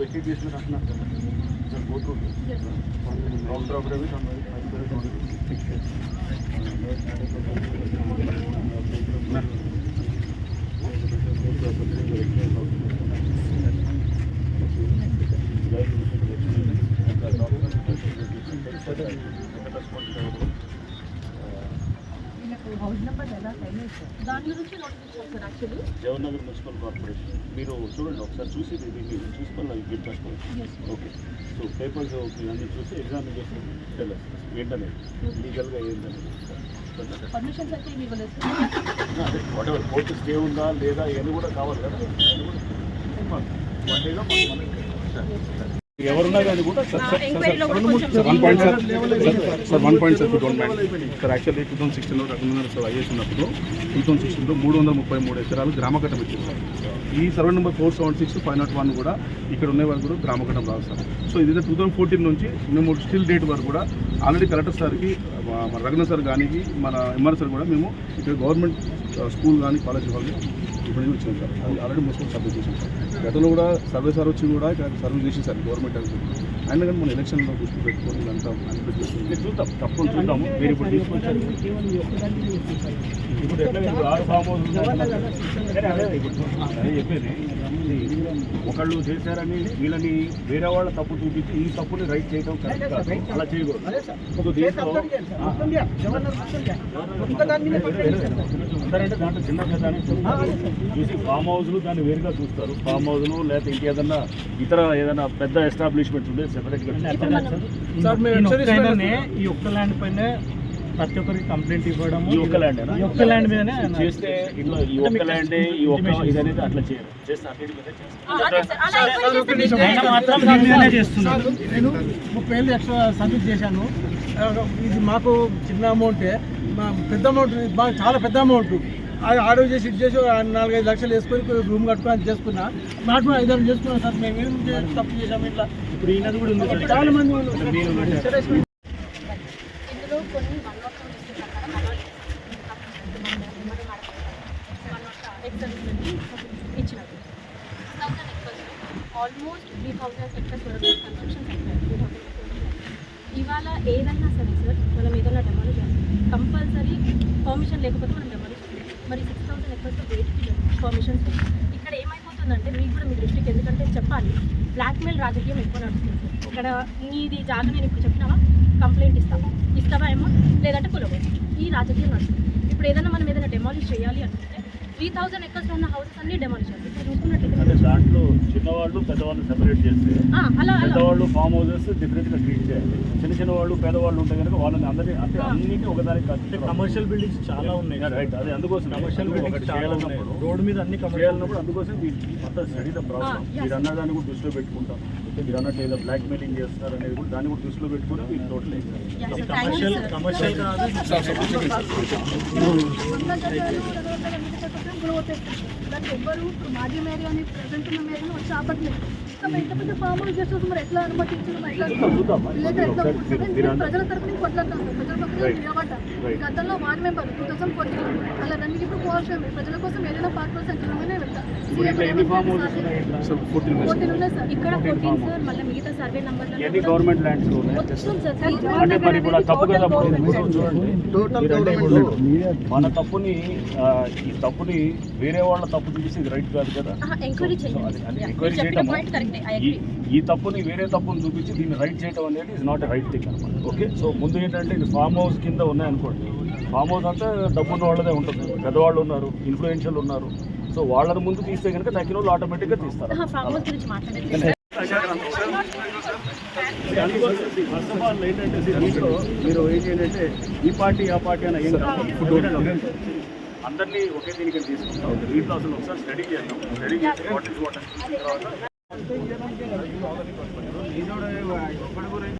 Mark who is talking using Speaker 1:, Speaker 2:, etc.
Speaker 1: Thirty days మీద అంటున్నారు కదా. Sir go through counter of debit
Speaker 2: వీళ్ళకు హౌస్
Speaker 3: దాని గురించి notification sir actually
Speaker 1: Jawaharnagar municipal corporation. మీరు చూడండి ఒకసారి చూసి దీన్ని చూసుకొని నాకు గిట్ ఓకే సో పేపర్స్ అన్ని చూసి ఎగ్జామ్ చేసి తెలియదు ఏంటనేది? లీగల్గా ఏంటనేది
Speaker 3: పర్మిషన్స్ అయితే
Speaker 1: వాట్ ఎవర్ కోర్టు స్టే ఉందా లేదా ఇవన్నీ కూడా కావాలి కదా? ఎవరున్నా కానీ కూడా
Speaker 4: sir one point sir one point sir two thousand sir actually two thousand సిక్స్టీన్లో సార్ ఐఎస్ ఉన్నప్పుడు టూ థౌసండ్ సిక్స్టీన్లో మూడు వందల ముప్పై మూడు ఎకరాలు గ్రామకట్టం ఇచ్చింది సార్ ఈ survey number four seven six five not one కూడా ఇక్కడ ఉన్న వరకు కూడా గ్రామకట్టం రాదు సార్ సో ఇది టూ థౌసండ్ ఫోర్టీన్ నుంచి మేము స్టిల్ డేట్ వరకు కూడా ఆల్రెడీ కలెక్టర్ సార్కి మన రఘున సార్ కానీ మన ఎంఆర్ సార్ కూడా మేము ఇక్కడ గవర్నమెంట్ స్కూల్ కానీ కాలేజ్ వాళ్ళకి ఇప్పుడు వచ్చింది సార్. అది ఆల్రెడీ మొత్తం సర్వే చేసాం సార్. గతంలో కూడా సర్వే సార్ వచ్చి కూడా ఇక్కడ సర్వే చేసి సార్ గవర్నమెంట్ అనుకుంటున్నాం అయినా కానీ మన ఎలక్షన్లో దృష్టి పెట్టుకొని చేస్తుంది
Speaker 1: మీరు చూద్దాం తప్పకుండా చూద్దాము. మీరు ఇప్పుడు తీసుకొచ్చారు. ఇప్పుడు ఎట్లా ఇప్పుడు ఆరు ఫామ్ హౌస్ అదే చెప్పేది. ఒకళ్ళు చేశారని వీళ్ళని వేరే వాళ్ళ తప్పు చూపించి ఈ తప్పుని రైట్ చేయడం కరెక్ట్ కాదు. అలా చేయకూడదు. దీంట్లో అందరంటే దాంట్లో చిన్న పెద్ద అని చెప్తారు. చూసి ఫామ్ హౌస్లు దాన్ని వేరుగా చూస్తారు. ఫామ్ హౌస్లు లేకపోతే ఇంకేదన్నా ఇతర ఏదైనా పెద్ద ఎస్టాబ్లిష్మెంట్ ఉంటే
Speaker 5: ఈ ఒక్క ల్యాండ్ పైన ప్రతి ఒక్కరికి కంప్లైంట్ ఇవ్వడం
Speaker 1: ఈ ఒక్క ల్యాండ్
Speaker 5: ఈ ఒక్క ల్యాండ్ మీదనే
Speaker 1: చేస్తే ఇట్లా ఈ ఒక్క ల్యాండ్ ఈ ఒక్క ఇది అనేది అట్లా చేయరు. చేస్తే అన్నిటి మీద చేస్తారు.
Speaker 3: ఆ, అదే సార్ అలా ఎంక్వైరీ చేస్తే
Speaker 5: ఆయన మాత్రం దీని మీదనే చేస్తున్నారు.
Speaker 6: సార్, నేను ముప్పై ఏళ్ళు ఎక్స్ట్రా సర్వీస్ చేశాను. ఇది మాకు చిన్న అమౌంటే పెద్ద అమౌంట్ ఇది బాగా చాలా పెద్ద అమౌంట్ ఆర్డర్ చేసి ఇది చేసి నాలుగైదు లక్షలు వేసుకొని రూమ్ కట్టుకొని అది చేసుకున్నా. నాకు కూడా ఐదారు చేసుకున్నాం సార్ మేము ఏం చే- తప్పు చేసాము ఇట్లా.
Speaker 5: ఇప్పుడు ఈయనది కూడా ఉంది సార్.
Speaker 6: చాలా మంది
Speaker 3: ఆల్మోస్ట్ త్రీ వరకు కన్స్ట్రక్షన్ ఇవాళ ఏదైనా సరే సార్ మనం ఏదైనా డెమాలిష్ చేయాలి. కంపల్సరీ పర్మిషన్ లేకపోతే మనం డెమాలిష్ మరి six thousand acres wait permissions ఇక్కడ ఏమైపోతుందంటే మీకు కూడా మీ దృష్టికి ఎందుకంటే చెప్పాలి బ్లాక్మెయిల్ రాజకీయం ఎక్కువ నడుస్తుంది. ఇక్కడ నీది జాగా నేను ఇప్పుడు చెప్పినావా? కంప్లైంట్ ఇస్తావా ఇస్తావా అమౌంట్ లేదంటే కులవ ఈ రాజకీయం నడుస్తుంది. ఇప్పుడు ఏదైనా మనం ఏదైనా డెమాలిష్ చేయాలి అనుకుంటే త్రీ థౌసండ్ ఎక్కర్స్ ఉన్న హౌసెస్ అన్ని డెమాలిష్ చేయాలి ఇప్పుడు చూసుకున్నట్లయితే
Speaker 1: దాంట్లో చిన్నవాళ్ళు పెద్దవాళ్ళు సెపరేట్ చేస్తే
Speaker 3: ఆ, అలా అలా.
Speaker 1: పెద్దవాళ్ళు ఫామ్ హౌసెస్ డిఫరెంట్గా ట్రీట్ చేయాలి. చిన్న చిన్న వాళ్ళు పేదవాళ్ళు ఉంటే కనుక వాళ్ళని అందరినీ అంటే అన్నింటి ఒకదానికి
Speaker 5: అంటే కమర్షియల్ బిల్డింగ్స్ చాలా ఉన్నాయి
Speaker 1: రైట్ అదే అందుకోసం
Speaker 5: కమర్షియల్
Speaker 1: ఒకటి
Speaker 5: బిల్డింగ్స్
Speaker 1: చేయాలన్నప్పుడు
Speaker 5: రోడ్ మీద అన్ని కమర్షియల్
Speaker 1: చేయాలన్నప్పుడు అందుకోసం మీరు మొత్తం స్టడీ ద ప్రాబ్లం
Speaker 3: yes.
Speaker 1: మీరు అన్నదాన్ని కూడా దృష్టిలో పెట్టుకుంటాం. మీరు అన్నట్టు ఏదో బ్లాక్ మెయిలింగ్ చేస్తున్నారు అనేది కూడా దాన్ని కూడా దృష్టిలో పెట్టుకుని మీరు టోటల్
Speaker 5: కమర్షియల్. కమర్షియల్
Speaker 2: ఎవ్వరు ఇప్పుడు అని ప్రజెంట్ ఉన్న వచ్చి ఆపట్లేదు ఎంత పెద్ద ఫామ్ హౌస్ చేస్తే మరి ఎట్లా అనుమతించడం ఎట్లా ప్రజల తరపున కొట్లాడతాను సార్ ప్రజల పక్కన. నిలబడ్డా. గతంలో ward member two thousand fourteen అలా రన్నింగ్ ఇప్పుడు కోల్పోయాము ప్రజల కోసం ఏదైనా పార్ట్ పర్సెంట్
Speaker 1: ఎన్ని గవర్నమెంట్ ల్యాండ్స్ అంటే మరి ఇప్పుడు తప్పు కదా చూడండి. మన తప్పుని ఈ తప్పుని వేరే వాళ్ళ తప్పు చూసి ఇది రైట్ కాదు కదా?
Speaker 3: ఎంక్వైరీ చేయండి.
Speaker 1: ఈ ఈ తప్పుని వేరే తప్పుని చూపించి దీన్ని రైట్ చేయడం అనేది ఇస్ నాట్ రైట్ థింగ్ అనమాట. ఓకే సో ముందు ఏంటంటే ఇది ఫామ్ హౌస్ కింద ఉన్నాయనుకోండి. ఫామ్ హౌస్ అంతా డబ్బున్న వాళ్ళదే ఉంటుంది. పెద్దవాళ్ళు ఉన్నారు ఇన్ఫ్లుయెన్షియల్ ఉన్నారు. సో వాళ్ళని ముందు తీస్తే కనుక తగ్గిన వాళ్ళు ఆటోమేటిక్గా తీస్తారు
Speaker 3: హౌస్ గురించి మాట్లాడేది
Speaker 1: ఫస్ట్ ఆఫ్ ఆల్ ఏంటంటే దీంట్లో మీరు ఏం చేయండి ఈ పార్టీ ఆ పార్టీ అని ఏం కాదు అందరినీ ఒకే దీనికి తీసుకుంటాం దీంట్లో అసలు ఒకసారి స్టడీ చేద్దాం స్టడీ చేసి వాట్ ఇస్ వాట్ తర్వాత